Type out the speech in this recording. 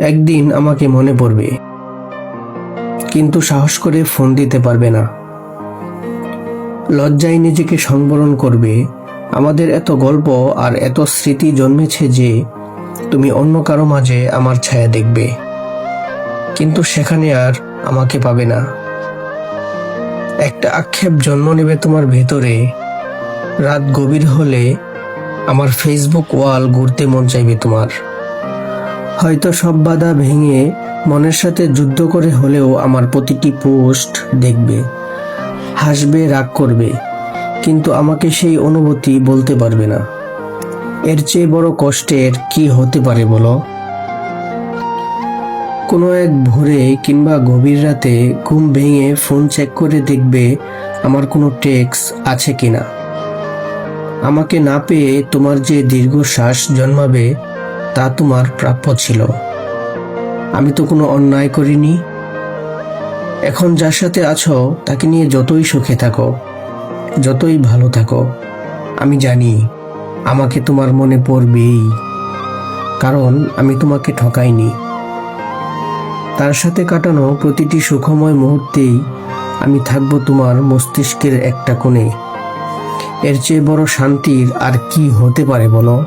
একদিন আমাকে মনে পড়বে। কিন্তু সাহস করে ফোন দিতে পারবে না। লজ্জায় নিজেকে সংবরণ করবে। আমাদের এত গল্প আর এত স্মৃতি জন্মেছে যে তুমি অন্য কারও মাঝে আমার ছায়া দেখবে। কিন্তু সেখানে আর আমাকে পাবে না। একটা আক্ষেপ জন্ম নেবে তোমার ভেতরে। রাত গভীর হলে আমার ফেসবুক ওয়াল ঘুরতে মন চাইবে তোমার। হয়তো সব বাধা ভেঙে মনের সাথে যুদ্ধ করে হলেও আমার প্রতিটি পোস্ট দেখবে, হাসবে, রাগ করবে, কিন্তু আমাকে সেই অনুভূতি বলতে পারবে না। এর চেয়ে বড় কষ্টের কি হতে পারে বলো? কোনো এক ভোরে কিংবা গভীর রাতে ঘুম ভেঙে ফোন চেক করে দেখবে আমার কোনো টেক্স আছে কিনা। আমাকে না পেয়ে তোমার যে দীর্ঘশ্বাস জন্মাবে তা তোমার প্রাপ্য ছিল। আমি তো কোনো অন্যায় করিনি। এখন যার সাথে আছো, তাকে নিয়ে যতই সুখে থাকো, যতই ভালো থাকো, আমি জানি আমাকে তোমার মনে পড়বেই। কারণ আমি তোমাকে ঠকাইনি। তার সাথে কাটানো প্রতিটি সুখময় মুহূর্তেই আমি থাকব তোমার মস্তিষ্কের একটা কোণে। এর চেয়ে বড় শান্তির আর কি হতে পারে বলো?